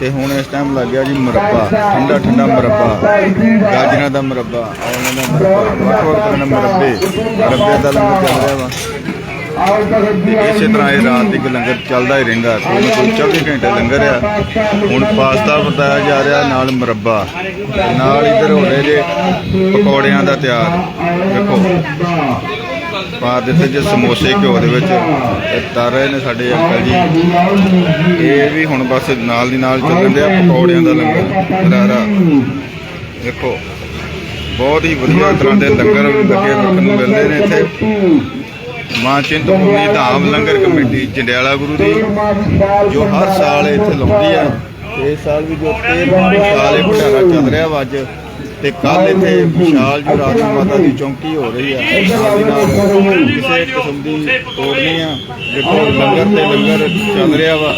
ਤੇ ਹੁਣ ਇਸ ਟਾਈਮ ਲੱਗ ਗਿਆ ਜੀ ਮੁਰੱਬਾ, ਠੰਡਾ ਠੰਡਾ ਮੁਰੱਬਾ, ਗਾਜਰਾਂ ਦਾ ਮੁਰੱਬਾ ਔਲਾਂ ਦਾ ਮੁਰੱਬਾ ਵੱਖ ਤਰ੍ਹਾਂ ਦੇ ਮੁਰੱਬੇ ਮੁਰੱਬੇ ਦਾ ਲੰਗਰ ਚੱਲ ਰਿਹਾ ਵਾ। ਇਸੇ ਤਰ੍ਹਾਂ ਇਹ ਰਾਤ ਦੀ ਲੰਗਰ ਚੱਲਦਾ ਹੀ ਰਹਿੰਦਾ, ਕੋਈ ਕੋਈ 24 ਘੰਟੇ ਲੰਗਰ ਆ। ਹੁਣ ਪਾਸਤਾ ਵਰਤਾਇਆ ਜਾ ਰਿਹਾ ਨਾਲ ਮੁਰੱਬਾ। ਨਾਲ ਇਧਰ ਹੋ ਰਹੇ ਜੇ ਪਕੌੜਿਆਂ ਦਾ ਤਿਆਰ, ਦੇਖੋ। ਪਾ ਦਿੱਤੇ ਜੇ ਸਮੋਸੇ ਘਿਓ ਦੇ ਵਿੱਚ। ਤੇ ਤਰ ਰਹੇ ਨੇ ਸਾਡੇ ਅੰਕਲ ਜੀ। ਇਹ ਵੀ ਹੁਣ ਬਸ ਨਾਲ ਦੀ ਨਾਲ ਚੱਲਣ ਡਿਆ, ਪਕੌੜਿਆਂ ਦਾ ਲੰਗਰ ਰਾਰਾ ਦੇਖੋ, ਬਹੁਤ ਹੀ ਵਧੀਆ ਤਰ੍ਹਾਂ ਦੇ ਲੰਗਰ ਲੱਗੇ ਵੇਖਣ ਨੂੰ ਮਿਲਦੇ ਨੇ ਇੱਥੇ। ਮਾਂ ਚਿੰਤਪੁਰਨੀ ਧਾਮ ਲੰਗਰ ਕਮੇਟੀ, ਜੰਡਿਆਲਾ ਗੁਰੂ ਦੀ, ਜੋ ਹਰ ਸਾਲ ਇੱਥੇ ਲਾਉਂਦੀ ਆ। ਇਸ ਸਾਲ ਵੀ ਜੋ 13ਵਾਂ ਸਾਲ ਇਹ ਭੰਡਾਰਾ ਚੱਲ ਰਿਹਾ ਵਾ ਅੱਜ। ਤੇ ਕੱਲ ਇੱਥੇ ਵਿਸ਼ਾਲ ਜੋ ਨੂੰ ਮਾਤਾ ਦੀ ਚੌਂਕੀ ਹੋ ਰਹੀ ਆ ਨਾਲ ਦੀ ਨਾਲ ਕਿਸੇ ਕਿਸਮ ਦੀ ਤੋੜ ਨਹੀਂ ਆ। ਦੇਖੋ ਲੰਗਰ ਤੇ ਲੰਗਰ ਚੱਲ ਰਿਹਾ ਵਾ।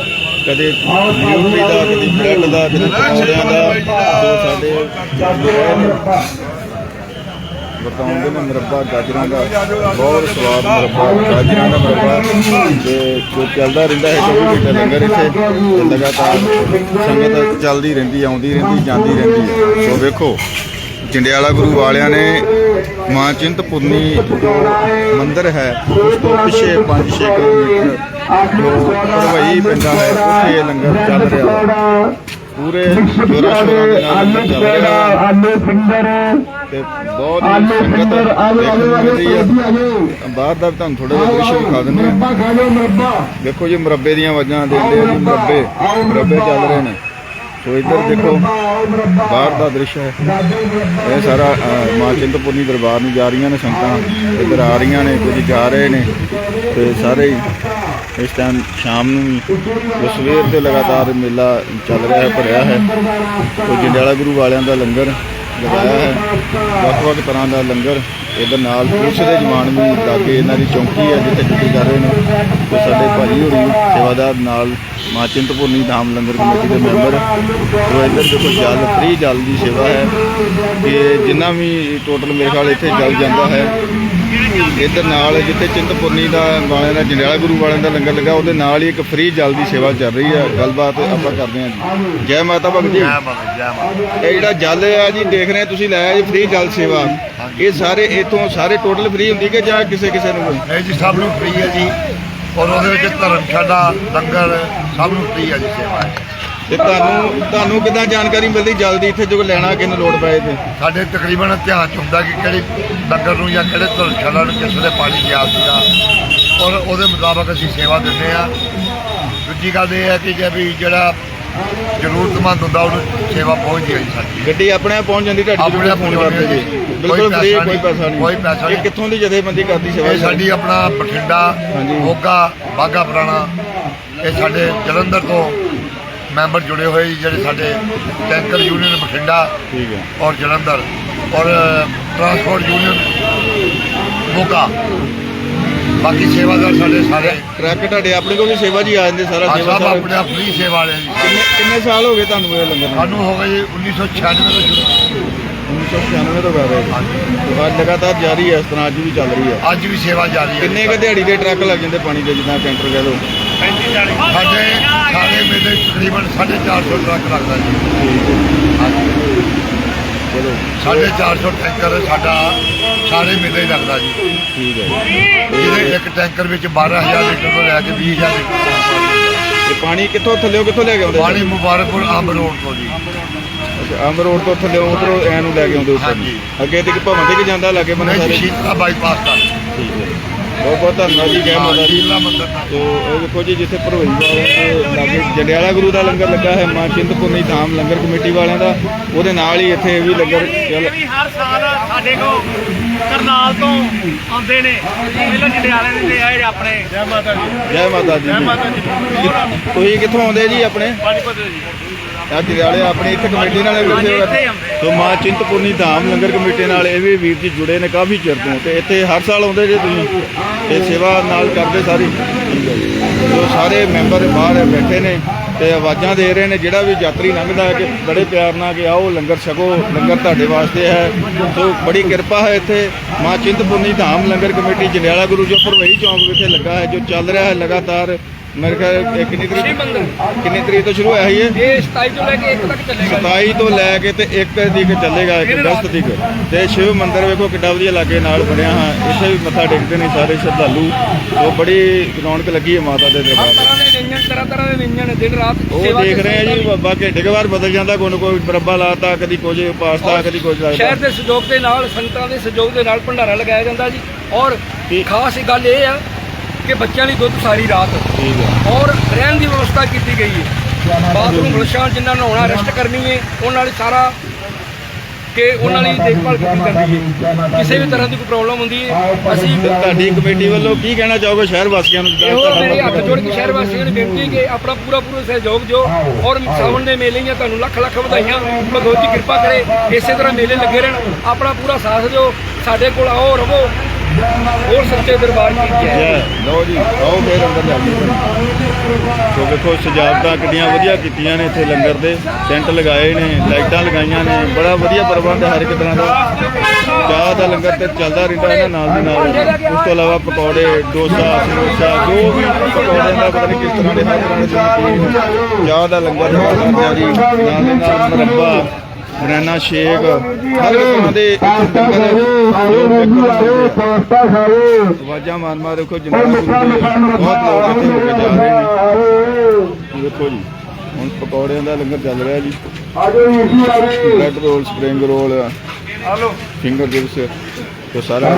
ਕਦੇ ਨਿਊਟਰੀ ਦਾ ਕਦੇ ਬ੍ਰੈਡ ਦਾ ਕਦੇ ਪਕੌੜਿਆਂ ਦਾ। ਜੋ ਸਾਡੇ ਬਤਾਉਂਦੇ ਨੇ। ਮੁਰੱਬਾ ਗਾਜਰਾਂ ਦਾ। ਬਹੁਤ ਸਵਾਦ ਮੁਰੱਬਾ ਗਾਜਰਾਂ ਦਾ ਮੁਰੱਬਾ। ਤੇ ਜੋ ਚੱਲਦਾ ਰਹਿੰਦਾ ਹੈ 24 ਘੰਟੇ ਲੰਗਰ ਇੱਥੇ ਲਗਾਤਾਰ ਸੰਗਤ ਚੱਲਦੀ ਰਹਿੰਦੀ ਆਉਂਦੀ ਰਹਿੰਦੀ ਜਾਂਦੀ ਰਹਿੰਦੀ ਹੈ। ਸੋ ਵੇਖੋ ਜੰਡਿਆਲਾ ਗੁਰੂ ਵਾਲਿਆਂ ਨੇ ਮਾਂ ਚਿੰਤਪੁਰਨੀ ਮੰਦਿਰ ਹੈ ਉਸ ਤੋਂ ਪਿੱਛੇ 5-6 ਕਿਲੋਮੀਟਰ ਜੋ ਪਰਵਈ ਪੈਂਦਾ ਹੈ ਉੱਥੇ ਇਹ ਲੰਗਰ ਚੱਲ ਰਿਹਾ। ਪੂਰੇ ਜੋਰਾਂ ਸ਼ੋਰਾਂ ਦੇ ਨਾਲ ਲੰਗਰ ਚੱਲ ਰਿਹਾ। ਆਲੂ ਫਿੰਗਰ ਤੇ ਬਹੁਤ ਹੀ ਆਲੂ ਫਿੰਗਰ ਆਲੂ ਆਲੂ ਆਲੂ ਬਾਹਰ ਦਾ ਤੁਹਾਨੂੰ ਥੋੜਾ ਜਿਹਾ ਦ੍ਰਿਸ਼ ਵਿਖਾ ਦਿੰਦੇ ਹਾਂ। ਮੁਰੱਬਾ ਖਾ ਲਓ ਮੁਰੱਬਾ। ਦੇਖੋ ਜੀ ਮੁਰੱਬੇ ਦੀਆਂ ਆਵਾਜ਼ਾਂ ਦੇਖਦੇ ਹੋ ਜੀ ਮੁਰੱਬੇ ਮੁਰੱਬੇ। ਚੱਲ ਰਹੇ ਨੇ। ਸੋ ਇੱਧਰ ਦੇਖੋ ਬਾਹਰ ਦਾ ਦ੍ਰਿਸ਼ ਹੈ। ਇਹ ਸਾਰਾ ਮਾਂ ਚਿੰਤਪੁਰਨੀ ਦਰਬਾਰ ਨੂੰ ਜਾ ਰਹੀਆਂ ਨੇ ਸੰਗਤਾਂ ਇੱਧਰ ਆ ਰਹੀਆਂ ਨੇ ਕੁਝ ਜਾ ਰਹੇ ਨੇ। ਤੇ ਸਾਰੇ ਹੀ ਇਸ ਟਾਈਮ ਸ਼ਾਮ ਨੂੰ ਵੀ ਸਵੇਰ ਤੇ ਲਗਾਤਾਰ ਮੇਲਾ ਚੱਲ ਰਿਹਾ ਹੈ ਭਰਿਆ ਹੈ। ਤੋ ਜੰਡਿਆਲਾ ਗੁਰੂ ਵਾਲਿਆਂ ਦਾ ਲੰਗਰ ਲਗਾਇਆ ਹੈ। ਵੱਖ ਵੱਖ ਤਰ੍ਹਾਂ ਦਾ ਲੰਗਰ ਇਹਦੇ ਨਾਲ ਪੁਲਿਸ ਦੇ ਜਵਾਨ ਵੀ ਲਾਗੇ ਇਹਨਾਂ ਦੀ ਚੌਂਕੀ ਹੈ, ਜਿੱਥੇ ਡਿਊਟੀ ਕਰ ਰਹੇ ਨੇ। ਤੇ ਸਾਡੇ ਭਾਜੀ ਹੋਰੀ ਸੇਵਾਦਾਰ ਨਾਲ ਮਾਂ ਚਿੰਤਪੁਰਨੀ ਧਾਮ ਲੰਗਰ ਕਮੇਟੀ ਦੇ ਮੈਂਬਰ। ਉਹ ਇੱਧਰ ਦੇਖੋ, ਜਲ ਫ੍ਰੀ ਜਲ ਦੀ ਸੇਵਾ ਹੈ। ਕਿ ਜਿੰਨਾ ਵੀ ਟੋਟਲ ਮੇਰੇ ਖਿਆਲ ਇੱਥੇ ਜਲ ਜਾਂਦਾ ਹੈ ਇੱਧਰ ਨਾਲ ਜਿੱਥੇ ਚਿੰਤਪੁਰਨੀ ਦਾ ਵਾਲਿਆਂ ਦਾ ਜੰਡਿਆਲਾ ਗੁਰੂ ਵਾਲਿਆਂ ਦਾ ਲੰਗਰ ਲੱਗਾ ਉਹਦੇ ਨਾਲ ਹੀ ਇੱਕ ਫ੍ਰੀ ਜਲ ਦੀ ਸੇਵਾ ਚੱਲ ਰਹੀ ਹੈ। ਗੱਲਬਾਤ ਆਪਾਂ ਕਰਦੇ ਹਾਂ ਜੀ। ਜੈ ਮਾਤਾ ਭਗਤ ਜੀ। ਜੈ ਮਾਤਾ ਜੈ ਮਾਤਾ ਇਹ ਜਿਹੜਾ ਜਲ ਆ ਜੀ ਦੇਖ ਰਹੇ ਤੁਸੀਂ ਲਾਇਆ ਜੀ ਫ੍ਰੀ ਜਲ ਸੇਵਾ। ਇਹ ਸਾਰੇ ਇਥੋਂ ਸਾਰੇ ਟੋਟਲ ਫ੍ਰੀ ਹੁੰਦੀ ਕਿ ਜਾਂ ਕਿਸੇ ਕਿਸੇ ਨੂੰ ਇਹ ਜੀ ਸਭ ਨੂੰ ਫ੍ਰੀ ਹੈ ਜੀ। ਔਰ ਉਹਦੇ ਵਿੱਚ ਧਰਮਸ਼ਾਲਾ ਲੰਗਰ ਸਭ ਨੂੰ ਫ੍ਰੀ ਹੈ ਜੀ ਸੇਵਾ। ਹੈ ਤੇ ਤੁਹਾਨੂੰ ਤੁਹਾਨੂੰ ਕਿੱਦਾਂ ਜਾਣਕਾਰੀ ਮਿਲਦੀ? ਜਲਦੀ ਇੱਥੇ ਜੋ ਲੈਣਾ ਕਿਹਨੂੰ ਲੋੜ ਪਏ ਤੇ। ਸਾਡੇ ਤਕਰੀਬਨ ਧਿਆਨ ਚ ਹੁੰਦਾ ਕਿ ਕਿਹੜੀ ਲੰਗਰ ਨੂੰ ਜਾਂ ਕਿਹੜੇ ਧਰਮਸ਼ਾਲਾ ਨੂੰ ਕਿਸ ਵੇਲੇ ਪਾਣੀ ਗਿਆ ਸੀਗਾ। ਔਰ ਉਹਦੇ ਮੁਤਾਬਕ ਅਸੀਂ ਸੇਵਾ ਦਿੰਦੇ ਆ ਦੂਜੀ ਗੱਲ ਇਹ ਹੈ ਕਿ ਜੇ ਵੀ ਜਿਹੜਾ ਜ਼ਰੂਰਤਮੰਦ ਹੁੰਦਾ ਉਹਨੂੰ ਸੇਵਾ ਪਹੁੰਚਦੀ ਹੈ ਜੀ ਸਾਡੀ ਗੱਡੀ ਆਪਣੇ ਆਪ ਪਹੁੰਚ ਜਾਂਦੀ ਤੁਹਾਡੀ ਆਪਣੇ ਆਪ ਫੋਨ ਪਹੁੰਚ ਕਰਦੇ ਜਾਂਦੀ ਜੀ। ਬਿਲਕੁਲ ਫ੍ਰੀ ਕੋਈ ਪੈਸਾ ਨਹੀਂ। ਕੋਈ ਪੈਸਾ ਇਹ ਨਹੀਂ। ਕਿੱਥੋਂ ਦੀ ਜਥੇਬੰਦੀ ਕਰਦੀ ਸੇਵਾ ਇਹ ਸਾਡੀ ਆਪਣਾ ਬਠਿੰਡਾ। ਮੋਗਾ ਬਾਗਾ ਪੁਰਾਣਾ। ਇਹ ਸਾਡੇ ਜਲੰਧਰ ਤੋਂ ਮੈਂਬਰ ਜੁੜੇ ਹੋਏ ਜਿਹੜੇ ਸਾਡੇ ਟੈਂਕਰ ਯੂਨੀਅਨ ਬਠਿੰਡਾ ਠੀਕ ਹੈ। ਔਰ ਜਲੰਧਰ ਔਰ ਟਰਾਂਸਪੋਰਟ ਯੂਨੀਅਨ ਮੋਗਾ। ਬਾਕੀ ਸੇਵਾਦਾਰ ਸਾਡੇ ਸਾਰੇ। ਟਰੱਕ ਤੁਹਾਡੇ ਆਪਣੇ ਕੋਲ ਵੀ ਸੇਵਾ ਜੀ ਆ ਜਾਂਦੇ ਸਾਰਾ ਸੇਵਾ ਸਭ ਆਪਣੇ ਫ੍ਰੀ ਸੇਵਾ ਵਾਲੇ ਜੀ। ਕਿੰਨੇ ਕਿੰਨੇ ਸਾਲ ਹੋ ਗਏ ਤੁਹਾਨੂੰ ਇਹ ਲੰਗਰ ਨੂੰ? ਸਾਨੂੰ ਹੋ ਗਏ ਜੀ 1996 ਤੋਂ ਸ਼ੁਰੂ। 1996 ਤੋਂ ਕਰ ਰਹੇ ਜੀ। ਹਾਂਜੀ। ਤੇ ਅੱਜ ਲਗਾਤਾਰ ਜਾਰੀ ਹੈ ਇਸ ਤਰ੍ਹਾਂ ਅੱਜ ਵੀ ਚੱਲ ਰਹੀ ਹੈ। ਅੱਜ ਵੀ ਸੇਵਾ ਜਾਰੀ ਹੈ। ਕਿੰਨੇ ਕੁ ਦਿਹਾੜੀ ਦੇ ਟਰੱਕ ਲੱਗ ਜਾਂਦੇ ਪਾਣੀ ਦੇ ਜਿੱਦਾਂ ਕੈਂਟਰ ਕਹਿ ਲਓ? ਸਾਡੇ ਸਾਰੇ ਮੇਲੇ ਤਕਰੀਬਨ 450 ਟਰੱਕ ਲੱਗਦਾ ਜੀ। ਚਲੋ। ਸਾਢੇ 400 ਟੈਂਕਰ ਸਾਡਾ ਸਾਰੇ ਮੇਲੇ ਲੱਗਦਾ ਜੀ। ਠੀਕ ਹੈ ਜਿਹਦੇ ਇੱਕ ਟੈਂਕਰ ਵਿੱਚ 12000 ਲੀਟਰ ਤੋਂ ਲੈ ਕੇ 20000 ਲੀਟਰ ਪਾਣੀ ਕਿੱਥੋਂ ਥੱਲਿਓ ਕਿੱਥੋਂ ਲੈ ਕੇ ਆਉਂਦੇ ਪਾਣੀ ਮੁਬਾਰਕਪੁਰ ਅੰਬ ਰੋਡ ਤੋਂ ਜੀ। ਅੱਛਾ ਅੰਬ ਰੋਡ ਤੋਂ ਥੱਲਿਓ ਉਧਰੋਂ ਐ ਨੂੰ ਲੈ ਕੇ ਆਉਂਦੇ ਉੱਪਰ। ਅੱਗੇ ਤੇ ਭਵਨ ਤੇ ਕਿ ਜਾਂਦਾ ਲਾਗੇ ਬੰਨੇ ਨਹੀਂ ਸਾਰੇ। ਸ਼ੀਤਲਾ ਬਾਈਪਾਸ ਤੱਕ। ਹੈ ਬਹੁਤ ਬਹੁਤ ਧੰਨਵਾਦ ਜੀ ਜੈ ਮਾਤਾ ਦੀ। ਤੋ ਇਹ ਦੇਖੋ ਜੀ ਜਿੱਥੇ ਭਰੋਈ ਲਾਗੇ ਜੰਡਿਆਲਾ ਗੁਰੂ ਦਾ ਲੰਗਰ ਲੱਗਾ ਹੈ ਮਾਂ ਚਿੰਤਪੁਰਨੀ ਧਾਮ ਲੰਗਰ ਕਮੇਟੀ ਵਾਲਿਆਂ ਦਾ। ਉਹਦੇ ਨਾਲ ਹੀ ਇੱਥੇ ਵੀ ਲੰਗਰ ਚੱਲ ਹਰ ਸਾਲ ਸਾਡੇ ਕੋ ਕਰਨਾਲ ਤੋਂ ਆਉਂਦੇ ਨੇ। ਪਹਿਲਾਂ ਜੰਡਿਆਲੇ ਦੇ ਤੇ ਆਏ ਆਪਣੇ। ਜੈ ਮਾਤਾ ਦੀ। ਜੈ ਮਾਤਾ ਦੀ ਜੈ। ਮਾਤਾ ਦੀ। ਤੁਸੀਂ ਕਿੱਥੋਂ ਆਉਂਦੇ ਜੀ ਆਪਣੇ? ਪਾਣੀਪਤ ਜੀ। ਆ ਜੰਡਿਆਲੇ ਆਪਣੇ ਇੱਥੇ ਕਮੇਟੀ ਨਾਲ ਆਉਂਦੇ। ਸੋ ਮਾਂ ਚਿੰਤਪੁਰਨੀ ਧਾਮ ਲੰਗਰ ਕਮੇਟੀ ਨਾਲ ਇਹ ਵੀ ਵੀਰ ਜੀ ਜੁੜੇ ਨੇ ਕਾਫੀ ਚਿਰ ਤੋਂ ਤੇ ਇੱਥੇ ਹਰ ਸਾਲ ਆਉਂਦੇ ਜੇ ਤੁਸੀਂ ਤੇ ਸੇਵਾ ਨਾਲ ਕਰਦੇ ਸਾਰੀ। ਜੀ ਸਾਰੇ ਮੈਂਬਰ ਬਾਹਰ ਬੈਠੇ ਨੇ ਤੇ ਆਵਾਜ਼ਾਂ ਦੇ ਰਹੇ ਨੇ ਜਿਹੜਾ ਵੀ ਯਾਤਰੀ ਲੰਘਦਾ ਹੈ ਕਿ ਬੜੇ ਪਿਆਰ ਨਾਲ ਕਿ ਆਓ ਲੰਗਰ ਛਕੋ ਲੰਗਰ ਤੁਹਾਡੇ ਵਾਸਤੇ ਹੈ। ਸੋ ਬੜੀ ਕਿਰਪਾ ਹੈ ਇੱਥੇ। ਮਾਂ ਚਿੰਤਪੁਰਨੀ ਧਾਮ ਲੰਗਰ ਕਮੇਟੀ ਜੰਡਿਆਲਾ ਗੁਰੂ ਜੋ ਭਰਵਈ ਚੌਂਕ ਵਿਖੇ ਲੱਗਾ ਹੈ ਜੋ ਚੱਲ ਰਿਹਾ ਹੈ ਲਗਾਤਾਰ। ਮੇਰੇ ਖਿਆਲ ਇਹ ਕਿੰਨੀ ਤਰੀਕ ਕਿੰਨੀ ਤਰੀਕ ਤੋਂ ਸ਼ੁਰੂ ਹੋਇਆ ਸੀ ਇਹ? ਇਹ 27 ਤੋਂ ਲੈ ਕੇ 1 ਤੱਕ ਚੱਲੇਗਾ। ਜੀ। 27 ਤੋਂ ਲੈ ਕੇ ਤੇ 1 ਤਰੀਕ ਚੱਲੇਗਾ 1 ਅਗਸਤ ਤੱਕ ਤੇ ਸ਼ਿਵ ਮੰਦਿਰ ਵੇਖੋ ਕਿੱਡਾ ਵਧੀਆ ਲਾਗੇ ਨਾਲ ਬਣਿਆ ਹਾਂ ਇੱਥੇ ਵੀ ਮੱਥਾ ਟੇਕਦੇ ਨੇ ਸਾਰੇ ਸ਼ਰਧਾਲੂ। ਉਹ ਬੜੀ ਰੌਣਕ ਲੱਗੀ ਹੈ ਮਾਤਾ ਦੇ ਦਰਬਾਰ ਤਰ੍ਹਾਂ ਦੇ ਵਿਅੰਜਨ ਤਰ੍ਹਾਂ ਤਰ੍ਹਾਂ ਦੇ ਵਿਅੰਜਨ ਦਿਨ ਰਾਤ ਉਹ ਦੇਖ ਰਹੇ ਆ ਜੀ ਬਾਬਾ ਘੰਟੇ ਕੁ ਬਾਅਦ ਬਦਲ ਜਾਂਦਾ ਕੋਈ ਕੋਈ ਬਰੱਬਾ ਲਾਤਾ ਕਦੀ ਕੁਝ ਪਾਸਤਾ ਕਦੀ ਕੁਝ ਸ਼ਹਿਰ ਲੱਗਦਾ ਦੇ ਸਹਿਯੋਗ ਦੇ ਨਾਲ ਸੰਗਤਾਂ ਦੇ ਸਹਿਯੋਗ ਦੇ ਨਾਲ ਭੰਡਾਰਾ ਲਗਾਇਆ ਜਾਂਦਾ ਜੀ। ਔਰ। ਖਾਸ ਗੱਲ ਇਹ ਆ ਕਿ ਬੱਚਿਆਂ ਲਈ ਦੁੱਧ ਸਾਰੀ ਰਾਤ। ਠੀਕ ਹੈ। ਔਰ ਰਹਿਣ ਦੀ ਵਿਵਸਥਾ ਕੀਤੀ ਗਈ ਹੈ। ਬਾਥਰੂਮ ਫਲਸ਼ਾਂ ਜਿਨ੍ਹਾਂ ਨੂੰ ਨਹਾਉਣਾ ਰੈਸਟ ਕਰਨੀ ਹੈ ਉਹਨਾਂ ਲਈ ਸਾਰਾ ਕਿ ਉਹਨਾਂ ਲਈ ਦੇਖਭਾਲ ਕੀਤੀ ਜਾਂਦੀ ਹੈ। ਕਿਸੇ ਵੀ ਤਰ੍ਹਾਂ ਦੀ ਕੋਈ ਪ੍ਰੋਬਲਮ ਹੁੰਦੀ ਹੈ ਅਸੀਂ ਤੁਹਾਡੀ ਕਮੇਟੀ ਵੱਲੋਂ ਕੀ ਕਹਿਣਾ ਚਾਹੋਗੇ ਸ਼ਹਿਰ ਵਾਸੀਆਂ ਨੂੰ? ਇਹੋ ਮੇਰੇ ਹੱਥ ਜੋੜ ਕੇ ਸ਼ਹਿਰ ਵਾਸੀਆਂ ਨੂੰ ਬੇਨਤੀ ਹੈ ਕਿ ਆਪਣਾ ਪੂਰਾ ਪੂਰਾ ਸਹਿਯੋਗ ਦਿਓ ਔਰ ਸਾਵਣ ਦੇ ਮੇਲੇ ਦੀਆਂ ਤੁਹਾਨੂੰ ਲੱਖ ਲੱਖ ਵਧਾਈਆਂ। ਭਗਵਤੀ ਕਿਰਪਾ ਕਰੇ ਇਸੇ ਤਰ੍ਹਾਂ ਮੇਲੇ ਲੱਗੇ ਰਹਿਣ। ਆਪਣਾ ਪੂਰਾ ਸਾਥ ਦਿਓ ਸਾਡੇ ਕੋਲ ਆਓ ਰਵੋ ਹੋਰ ਸੱਚੇ ਦਰਬਾਰ ਕੀ ਜੈ। ਲਓ ਜੀ, ਆਓ ਫੇਰ ਅੰਦਰ ਜਾ ਕੇ ਸੋ ਵੇਖੋ, ਸਜਾਵਟਾਂ ਕਿੰਨੀਆਂ ਵਧੀਆ ਕੀਤੀਆਂ ਨੇ ਇੱਥੇ ਲੰਗਰ ਦੇ। ਟੈਂਟ ਲਗਾਏ ਨੇ, ਲਾਈਟਾਂ ਲਗਾਈਆਂ ਨੇ। ਬੜਾ ਵਧੀਆ ਪ੍ਰਬੰਧ ਹੈ ਹਰ ਇੱਕ ਤਰ੍ਹਾਂ ਦਾ। ਚਾਹ ਦਾ ਲੰਗਰ ਤੇ ਚੱਲਦਾ ਰਹਿੰਦਾ ਇਹਨਾਂ ਨਾਲ ਦੀ ਨਾਲ। ਉਸ ਤੋਂ ਇਲਾਵਾ ਪਕੌੜੇ, ਡੋਸਾ, ਸਮੋਸਾ, ਜੋ ਵੀ ਪਕੌੜਿਆਂ ਦਾ ਪਤਾ ਨਹੀਂ ਕਿਸ ਤਰ੍ਹਾਂ ਦੇ ਹਰ ਤਰ੍ਹਾਂ ਦੇ ਚਾਹ ਦਾ ਲੰਗਰ ਲਗਾਉਂਦੇ ਜੀ। ਨਾਲ ਦੇ ਨਾਲ ਮੁਰੱਬਾ ਬਨਾਨਾ ਸ਼ੇਕ ਹਰ ਤਰ੍ਹਾਂ ਦੇ ਇੱਥੇ ਲੰਗਰ ਜੋ ਵੇਖਣ ਨੂੰ ਮਿਲਦੇ ਆ। ਪੋਸਟਾ ਖਾਓ। ਆਵਾਜ਼ਾਂ ਮਾਰ ਮਾਰ ਦੇਖੋ ਜਿੰਨਾ ਬਹੁਤ ਲੋਕ ਇੱਥੇ ਹੋ ਕੇ ਜਾ ਰਹੇ ਨੇ। ਦੇਖੋ ਜੀ ਹੁਣ ਪਕੌੜਿਆਂ ਦਾ ਲੰਗਰ ਚੱਲ ਰਿਹਾ ਜੀ। Bread roll spring roll finger chips ਤੇ ਸਾਰਾ